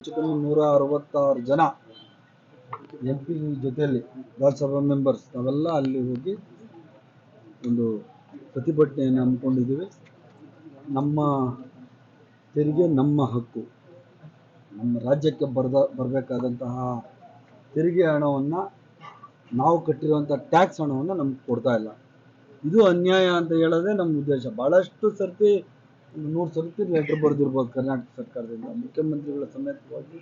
ಹೆಚ್ಚು ಕಮ್ಮಿ ನೂರ ಅರವತ್ತಾರು ಜನ ಎಂ ಪಿ ಜೊತೆಯಲ್ಲಿ ರಾಜ್ಯಸಭಾ ಮೆಂಬರ್ಸ್ ನಾವೆಲ್ಲ ಅಲ್ಲಿ ಹೋಗಿ ಒಂದು ಪ್ರತಿಭಟನೆಯನ್ನು ಹಮ್ಮಿಕೊಂಡಿದ್ದೀವಿ. ನಮ್ಮ ತೆರಿಗೆ ನಮ್ಮ ಹಕ್ಕು. ನಮ್ಮ ರಾಜ್ಯಕ್ಕೆ ಬರದ, ಬರಬೇಕಾದಂತಹ ತೆರಿಗೆ ಹಣವನ್ನು ನಾವು ಕಟ್ಟಿರುವಂಥ ಟ್ಯಾಕ್ಸ್ ಹಣವನ್ನು ನಮ್ಗೆ ಕೊಡ್ತಾ ಇಲ್ಲ. ಇದು ಅನ್ಯಾಯ ಅಂತ ಹೇಳೋದೇ ನಮ್ಮ ಉದ್ದೇಶ. ಭಾಳಷ್ಟು ಸರ್ತಿ ನೂರು ಸರ್ತಿ ಲೆಟರ್ ಬರೆದಿರ್ಬೋದು ಕರ್ನಾಟಕ ಸರ್ಕಾರದಿಂದ. ಮುಖ್ಯಮಂತ್ರಿಗಳ ಸಮೇತವಾಗಿ,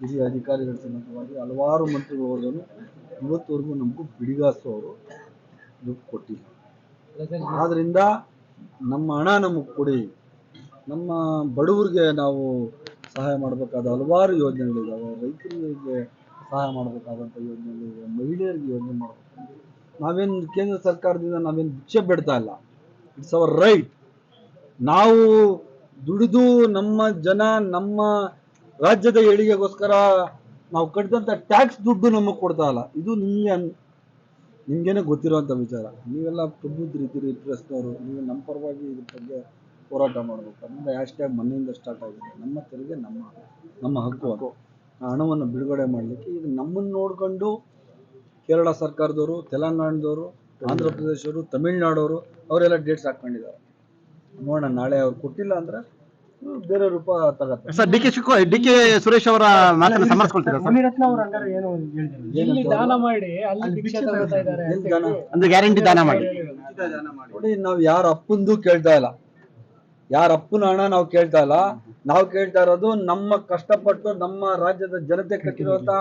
ಹಿರಿಯ ಅಧಿಕಾರಿಗಳ ಸಮೇತವಾಗಿ ಹಲವಾರು ಮಂತ್ರಿಗಳು ಹೋದನು. ಇವತ್ತುವರೆಗೂ ನಮಗೂ ಬಿಡಿಗಾಸು ಅವರು ದುಡ್ಡು ಕೊಟ್ಟಿಲ್ಲ. ಆದ್ದರಿಂದ ನಮ್ಮ ಹಣ ನಮಗೆ ಕೊಡಿ. ನಮ್ಮ ಬಡವರಿಗೆ ನಾವು ಸಹಾಯ ಮಾಡಬೇಕಾದ ಹಲವಾರು ಯೋಜನೆಗಳಿದ್ದಾವೆ ರೈತರಿಗೆ ಸಹಾಯ ಮಾಡಬೇಕಾದಂಥ ಯೋಜನೆಗಳಿದೆ ಮಹಿಳೆಯರಿಗೆ ಯೋಜನೆ ಮಾಡಬೇಕು. ನಾವೇನು ಕೇಂದ್ರ ಸರ್ಕಾರದಿಂದ ನಾವೇನು ಭಿಕ್ಷೆ ಬಿಡ್ತಾ ಇಲ್ಲ. ಇಟ್ಸ್ ಅವರ್ ರೈಟ್ ನಾವು ದುಡಿದು ನಮ್ಮ ಜನ, ನಮ್ಮ ರಾಜ್ಯದ ಏಳಿಗೆಗೋಸ್ಕರ ನಾವು ಕಟ್ಟಿದಂಥ ಟ್ಯಾಕ್ಸ್ ದುಡ್ಡು ನಮಗೆ ಕೊಡ್ತಾ ಇಲ್ಲ. ಇದು ನಿಮಗೆ ನಿಮಗೇನೆ ಗೊತ್ತಿರುವಂಥ ವಿಚಾರ. ನೀವೆಲ್ಲ ಪ್ರಬುದ್ಧರಿದ್ದೀರಿ ಪ್ರೆಸ್ನವರು ನೀವು ನಮ್ಮ ಪರವಾಗಿ ಇದ್ರ ಬಗ್ಗೆ ಹೋರಾಟ ಮಾಡಬೇಕು. ಅದರಿಂದ ಹ್ಯಾಶ್ ಟ್ಯಾಗ್ ಮನೆಯಿಂದ ಸ್ಟಾರ್ಟ್ ಆಗಿದೆ. ನಮ್ಮ ತೆರಿಗೆ ನಮ್ಮ ನಮ್ಮ ಹಕ್ಕು ಅದು. ಆ ಹಣವನ್ನು ಬಿಡುಗಡೆ ಮಾಡಲಿಕ್ಕೆ ಈಗ ನಮ್ಮನ್ನು ನೋಡ್ಕೊಂಡು ಕೇರಳ ಸರ್ಕಾರದವರು, ತೆಲಂಗಾಣದವರು ಆಂಧ್ರ ಪ್ರದೇಶವರು ತಮಿಳ್ನಾಡವರು ಅವರೆಲ್ಲ ಡೇಟ್ಸ್ ಹಾಕ್ಕೊಂಡಿದ್ದಾರೆ. ನೋಡೋಣ ನಾಳೆ ಅವ್ರು ಕೊಟ್ಟಿಲ್ಲ ಅಂದ್ರೆ ಬೇರೆ ರೂಪ ತಗತ್ತೆ. Sir D K Shivakumar D K Suresh ಅವರ ಮಾತನ್ನು ಸಮರ್ಥಿಸ್ಕೊಳ್ತೀರಾ ಸರ್? ಮುನಿರತ್ನ ಅವ್ರು ಹಂಗಾರೆ ಏನು ಇಲ್ಲಿ ದಾನ ಮಾಡಿ ಅಲ್ಲಿ ಭಿಕ್ಷೆ ತಗೋತಾ ಇದ್ದಾರೆ? ಅಂದ್ರೆ ಗ್ಯಾರಂಟಿ ದಾನ ಮಾಡಿ. ನೋಡಿ ನಾವು ಯಾರ ಅಪ್ಪಂದು ಕೇಳ್ತಾ ಇಲ್ಲ. ಯಾರ ಅಪ್ಪನ ಹಣ ನಾವು ಕೇಳ್ತಾ ಇಲ್ಲ. ನಾವು ಕೇಳ್ತಾ ಇರೋದು ನಮ್ಮ ಕಷ್ಟಪಟ್ಟು ನಮ್ಮ ರಾಜ್ಯದ ಜನತೆ ಕಟ್ಟಿರುವಂತ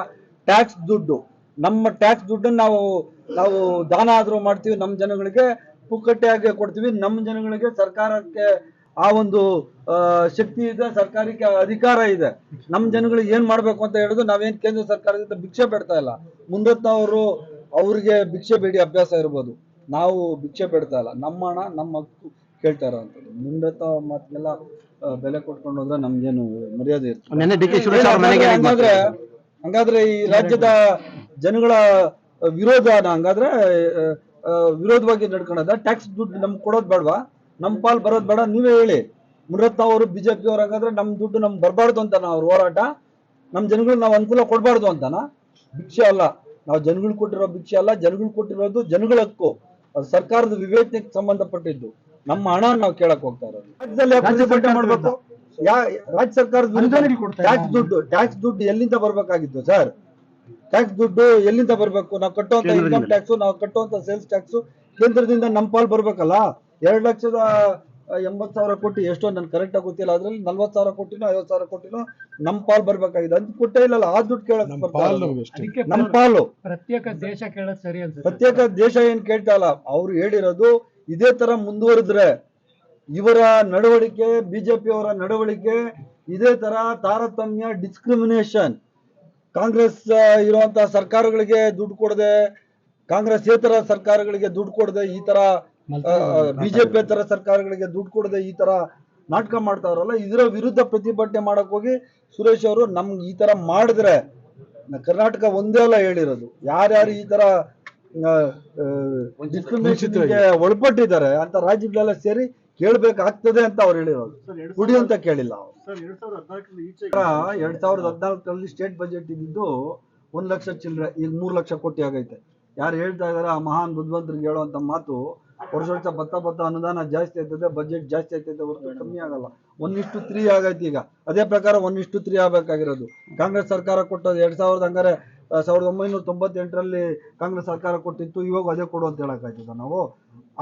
ಟ್ಯಾಕ್ಸ್ ದುಡ್ಡು. ನಮ್ಮ ಟ್ಯಾಕ್ಸ್ ದುಡ್ಡನ್ನ ನಾವು ನಾವು ದಾನ ಆದ್ರೂ ಮಾಡ್ತೀವಿ ನಮ್ಮ ಜನಗಳಿಗೆ ಪುಕ್ಕಟ್ಟೆಯಾಗಿ ಕೊಡ್ತೀವಿ. ನಮ್ಮ ಜನಗಳಿಗೆ ಸರ್ಕಾರಕ್ಕೆ ಆ ಒಂದು ಶಕ್ತಿ ಇದೆ ಸರ್ಕಾರಕ್ಕೆ ಅಧಿಕಾರ ಇದೆ. ನಮ್ಮ ಜನಗಳಿಗೆ ಏನ್ ಮಾಡ್ಬೇಕು ಅಂತ ಹೇಳುದು ನಾವೇನ್ ಕೇಂದ್ರ ಸರ್ಕಾರದಿಂದ ಭಿಕ್ಷೆ ಬೇಡ್ತಾ ಇಲ್ಲ. ಮುಂದತ್ತ ಅವರು ಅವ್ರಿಗೆ ಭಿಕ್ಷೆ ಬೇಡಿ ಅಭ್ಯಾಸ ಇರ್ಬೋದು. ನಾವು ಭಿಕ್ಷೆ ಬೇಡ್ತಾ ಇಲ್ಲ. ನಮ್ಮ ಹಣ ನಮ್ಮ ಹಕ್ಕು ಕೇಳ್ತಾ ಇರೋವಂಥದ್ದು ಮುಂದತ್ತ ಮಾತಿಗೆಲ್ಲ ಬೆಲೆ ಕೊಟ್ಕೊಂಡು ಹೋದ್ರೆ ನಮ್ಗೇನು ಮರ್ಯಾದೆ ಇರ್ತದೆ. ಹಂಗಾದ್ರೆ ಹಂಗಾದ್ರೆ ಈ ರಾಜ್ಯದ ಜನಗಳ ವಿರೋಧನ ಹಂಗಾದ್ರೆ ವಿರೋಧವಾಗಿ ನಡ್ಕೊಳದ. ಟ್ಯಾಕ್ಸ್ ದುಡ್ಡು ನಮ್ಗೆ ಕೊಡೋದು ಬೇಡವಾ? ನಮ್ಮ ಪಾಲ್ ಬರೋದು ಬೇಡ ನೀವೇ ಹೇಳಿ. ಮುನಿರತ್ನ ಅವರು ಬಿಜೆಪಿ ಅವ್ರು ಹಾಗಾದ್ರೆ ನಮ್ಮ ದುಡ್ಡು ನಮ್ಗೆ ಬರಬಾರ್ದು ಅಂತ ಅವ್ರ ಹೋರಾಟ? ನಮ್ಮ ಜನಗಳಿಗೆ ನಾವು ಅನುಕೂಲ ಕೊಡಬಾರ್ದು ಅಂತನಾ? ಭಿಕ್ಷೆ ಅಲ್ಲ. ನಾವು ಜನಗಳು ಕೊಟ್ಟಿರೋ ಭಿಕ್ಷೆ ಅಲ್ಲ ಜನಗಳು ಕೊಟ್ಟಿರೋದು ಜನಗಳ ಹಕ್ಕು. ಅದು ಸರ್ಕಾರದ ವಿವೇಚನೆಗೆ ಸಂಬಂಧಪಟ್ಟಿದ್ದು. ನಮ್ಮ ಹಣ ನಾವು ಕೇಳಕ್ ಹೋಗ್ತಾ ಇರೋದು. ರಾಜ್ಯದಲ್ಲಿ ಮಾಡ್ಬೇಕು ರಾಜ್ಯ ಸರ್ಕಾರದ ಟ್ಯಾಕ್ಸ್ ದುಡ್ಡು ಟ್ಯಾಕ್ಸ್ ದುಡ್ಡು ಎಲ್ಲಿಂದ ಬರ್ಬೇಕಾಗಿತ್ತು ಸರ್? ಟ್ಯಾಕ್ಸ್ ದುಡ್ಡು ಎಲ್ಲಿಂದ ಬರ್ಬೇಕು? ನಾವು ಕಟ್ಟುವಂತ ಇನ್ಕಮ್ ಟ್ಯಾಕ್ಸ್ ನಾವು ಕಟ್ಟುವಂತ ಸೇಲ್ಸ್ ಟ್ಯಾಕ್ಸ್ ಕೇಂದ್ರದಿಂದ ನಮ್ಮ ಪಾಲ್ ಬರ್ಬೇಕಲ್ಲ? ಎರಡ್ ಲಕ್ಷದ ಆ, ಎಂಬತ್ ಸಾವಿರ ಕೋಟಿ ಎಷ್ಟೋ ನನ್ ಕರೆಕ್ಟ್ ಆಗಿ ಗೊತ್ತಿಲ್ಲ. ಅದ್ರಲ್ಲಿ ನಲ್ವತ್ ಸಾವಿರ ಕೋಟಿನೋ ಐವತ್ ಸಾವಿರ ಕೋಟಿನೋ ನಮ್ ಪಾಲ್ ಬರ್ಬೇಕಾಗಿದೆ ಅಂತ ಕೊಟ್ಟೇ ಇಲ್ಲಲ್ಲ ಆ ದುಡ್ಡು ಕೇಳಕ್ ನಮ್ ಪಾಲು ಪ್ರತ್ಯೇಕ ದೇಶ ಕೇಳೋದು ಸರಿ ಅಂತ ಪ್ರತ್ಯೇಕ ದೇಶ ಏನ್ ಕೇಳ್ತಾ ಇಲ್ಲ? ಅವ್ರು ಹೇಳಿರೋದು ಇದೇ ತರ ಮುಂದುವರಿದ್ರೆ ಇವರ ನಡವಳಿಕೆ ಬಿಜೆಪಿ ಅವರ ನಡವಳಿಕೆ ಇದೇ ತರ ತಾರತಮ್ಯ ಡಿಸ್ಕ್ರಿಮಿನೇಷನ್ ಕಾಂಗ್ರೆಸ್ ಇರುವಂತಹ ಇರುವಂತ ಸರ್ಕಾರಗಳಿಗೆ ದುಡ್ಡು ಕೊಡದೆ ಕಾಂಗ್ರೆಸ್ ಇತರ ಸರ್ಕಾರಗಳಿಗೆ ದುಡ್ಡು ಕೊಡದೆ ಈ ತರ ಬಿಜೆಪಿ ತರ ಸರ್ಕಾರಗಳಿಗೆ ದುಡ್ಡು ಕೊಡದೆ ಈ ತರ ನಾಟಕ ಮಾಡ್ತಾರಲ್ಲ ಇದರ ವಿರುದ್ಧ ಪ್ರತಿಭಟನೆ ಮಾಡಕ್ ಹೋಗಿ ಸುರೇಶ್ ಅವರು ನಮ್ಗೆ ಈ ತರ ಮಾಡಿದ್ರೆ ಕರ್ನಾಟಕ ಒಂದೇ ಅಲ್ಲ ಹೇಳಿರೋದು. ಯಾರ್ಯಾರು ಈ ತರ ಡಿಸ್ಕ್ರಿಮಿನೇಷನ್ಗೆ ಒಳಪಟ್ಟಿದ್ದಾರೆ ಅಂತ ರಾಜ್ಯಗಳೆಲ್ಲ ಸೇರಿ ಕೇಳ್ಬೇಕಾಗ್ತದೆ ಅಂತ ಅವ್ರು ಹೇಳಿರೋದು. ಕುಡಿ ಅಂತ ಕೇಳಿಲ್ಲ ಅವ್ರು. ಎರಡ್ ಸಾವಿರದ ಹದಿನಾಲ್ಕರಲ್ಲಿ ಸ್ಟೇಟ್ ಬಜೆಟ್ ಇದ್ದಿದ್ದು ಒಂದ್ ಲಕ್ಷ ಚಿಲ್ಲರೆ ಈಗ ಮೂರ್ ಲಕ್ಷ ಕೋಟಿ ಆಗೈತೆ. ಯಾರು ಹೇಳ್ತಾ ಇದಾರೆ ಆ ಮಹಾನ್ ಬುದ್ಧಿವಂತರಿಗೆ ಹೇಳುವಂತ ಮಾತು ವರ್ಷ ವರ್ಷ ಬತ್ತ ಬತ್ತ ಅನುದಾನ ಜಾಸ್ತಿ ಆಯ್ತದೆ ಬಜೆಟ್ ಜಾಸ್ತಿ ಆಯ್ತದೆ ಹೊರತು ಕಮ್ಮಿ ಆಗಲ್ಲ. ಒಂದಿಷ್ಟು ತ್ರೀ ಆಗೈತೆ ಈಗ. ಅದೇ ಪ್ರಕಾರ ಒಂದಿಷ್ಟು ತ್ರೀ ಆಗ್ಬೇಕಾಗಿರೋದು. ಕಾಂಗ್ರೆಸ್ ಸರ್ಕಾರ ಕೊಟ್ಟದ್ದು ಎರಡ್ ಸಾವಿರದ ಹಂಗಾರೆ ಸಾವಿರದ ಒಂಬೈನೂರ ತೊಂಬತ್ತೆಂಟರಲ್ಲಿ ಕಾಂಗ್ರೆಸ್ ಸರ್ಕಾರ ಕೊಟ್ಟಿತ್ತು ಇವಾಗ ಅದೇ ಕೊಡು ಅಂತ ಹೇಳಕ್ಕಾಯ್ತದ ನಾವು?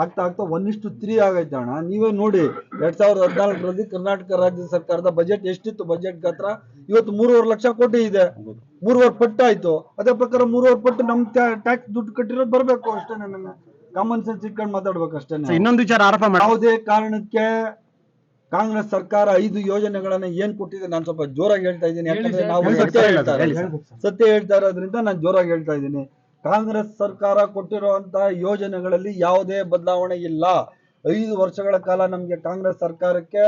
ಆಗ್ತಾ ಆಗ್ತಾ ಒಂದಿಷ್ಟು ತ್ರೀ ಆಗೈತೆ ಅಣ್ಣ. ನೀವೇ ನೋಡಿ ಎರಡ್ ಸಾವಿರದ ಹದಿನಾಲ್ಕರಲ್ಲಿ ಕರ್ನಾಟಕ ರಾಜ್ಯ ಸರ್ಕಾರದ ಬಜೆಟ್ ಎಷ್ಟಿತ್ತು? ಬಜೆಟ್ ಗಾತ್ರ ಇವತ್ತು ಮೂರುವರೆ ಲಕ್ಷ ಕೋಟಿ ಇದೆ. ಮೂರುವರೆ ಪಟ್ಟು ಆಯ್ತು. ಅದೇ ಪ್ರಕಾರ ಮೂರುವರೆ ಪಟ್ಟು ನಮ್ ಟ್ಯಾಕ್ಸ್ ದುಡ್ಡು ಕಟ್ಟಿರೋದು ಬರ್ಬೇಕು ಅಷ್ಟೇ ನನ್ನ. ಕಾಮನ್ ಸೆನ್ಸ್ ಇಟ್ಕೊಂಡು ಮಾತಾಡ್ಬೇಕು ಅಷ್ಟೇ ಇನ್ನೊಂದು ವಿಚಾರ ಯಾವುದೇ ಕಾರಣಕ್ಕೆ ಕಾಂಗ್ರೆಸ್ ಸರ್ಕಾರ ಐದು ಯೋಜನೆಗಳನ್ನ ಏನ್ ಕೊಟ್ಟಿದೆ ನಾನು ಸ್ವಲ್ಪ ಜೋರಾಗಿ ಹೇಳ್ತಾ ಇದ್ದೀನಿ. ಯಾಕಂದ್ರೆ ನಾವು ಸತ್ಯ ಹೇಳ್ತಾ. ಸತ್ಯ ಹೇಳ್ತಾ ಇರೋದ್ರಿಂದ ನಾನು ಜೋರಾಗಿ ಹೇಳ್ತಾ ಇದ್ದೀನಿ. ಕಾಂಗ್ರೆಸ್ ಸರ್ಕಾರ ಕೊಟ್ಟಿರುವಂತಹ ಯೋಜನೆಗಳಲ್ಲಿ ಯಾವುದೇ ಬದಲಾವಣೆ ಇಲ್ಲ. ಐದು ವರ್ಷಗಳ ಕಾಲ ನಮ್ಗೆ ಕಾಂಗ್ರೆಸ್ ಸರ್ಕಾರಕ್ಕೆ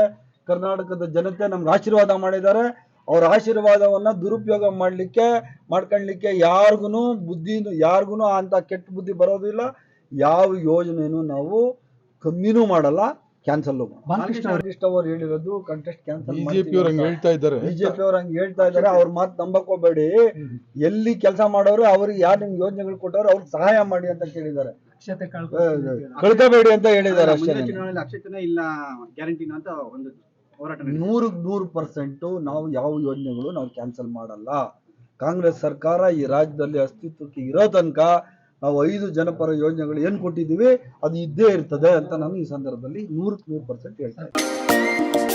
ಕರ್ನಾಟಕದ ಜನತೆ ನಮ್ಗೆ ಆಶೀರ್ವಾದ ಮಾಡಿದ್ದಾರೆ. ಅವ್ರ ಆಶೀರ್ವಾದವನ್ನ ದುರುಪಯೋಗ ಮಾಡ್ಲಿಕ್ಕೆ ಮಾಡ್ಕೊಳ್ಲಿಕ್ಕೆ ಯಾರಿಗೂ ಬುದ್ಧಿ ಯಾರಿಗೂ ಅಂತ ಕೆಟ್ಟ ಬುದ್ಧಿ ಬರೋದಿಲ್ಲ. ಯಾವ ಯೋಜನೆನೂ ನಾವು ಕಮ್ಮಿನೂ ಮಾಡಲ್ಲ. ಕ್ಯಾನ್ಸಲ್ ಬಾಲಕೃಷ್ಣ ಅವರು ಹೇಳಿರೋದು ಕಂಟೆಸ್ಟ್ ಕ್ಯಾನ್ಸಲ್ ಬಿಜೆಪಿ ಅವ್ರು ಹಂಗೆ ಹೇಳ್ತಾ ಇದ್ದಾರೆ. ಬಿಜೆಪಿ ಅವ್ರು ಹಂಗೆ ಹೇಳ್ತಾ ಇದ್ದಾರೆ. ಅವ್ರ ಮಾತು ನಂಬಕ್ ಹೋಗ್ಬೇಡಿ. ಎಲ್ಲಿ ಕೆಲಸ ಮಾಡೋರು ಅವ್ರಿಗೆ ಯಾರು ನಿಮ್ಗೆ ಯೋಜನೆಗಳು ಕೊಟ್ಟವ್ರು ಅವ್ರಿಗೆ ಸಹಾಯ ಮಾಡಿ ಅಂತ ಕೇಳಿದ್ದಾರೆ. ಅಕ್ಷತೆ ಕಳ್ಕೋಬೇಡಿ ಅಂತ ಹೇಳಿದ್ದಾರೆ ಅಷ್ಟೇ ಮುಂದಿನ ಅಕ್ಷತೆನೇ ಇಲ್ಲ ಗ್ಯಾರಂಟಿ ಅಂತ ಒಂದು ಹೋರಾಟ ನಡೆದಿದೆ. ನೂರು ನೂರು ಪರ್ಸೆಂಟ್ ನಾವು ಯಾವ ಯೋಜನೆಗಳು ನಾವು ಕ್ಯಾನ್ಸಲ್ ಮಾಡಲ್ಲ. ಕಾಂಗ್ರೆಸ್ ಸರ್ಕಾರ ಈ ರಾಜ್ಯದಲ್ಲಿ ಅಸ್ತಿತ್ವಕ್ಕೆ ಇರೋ ತನಕ ನಾವು ಐದು ಜನಪರ ಯೋಜನೆಗಳು ಏನು ಕೊಟ್ಟಿದ್ದೀವಿ, ಅದು ಇದ್ದೇ ಇರ್ತದೆ ಅಂತ ನಾನು ಈ ಸಂದರ್ಭದಲ್ಲಿ ನೂರಕ್ಕೆ ನೂರು ಪರ್ಸೆಂಟ್ ಹೇಳ್ತೇನೆ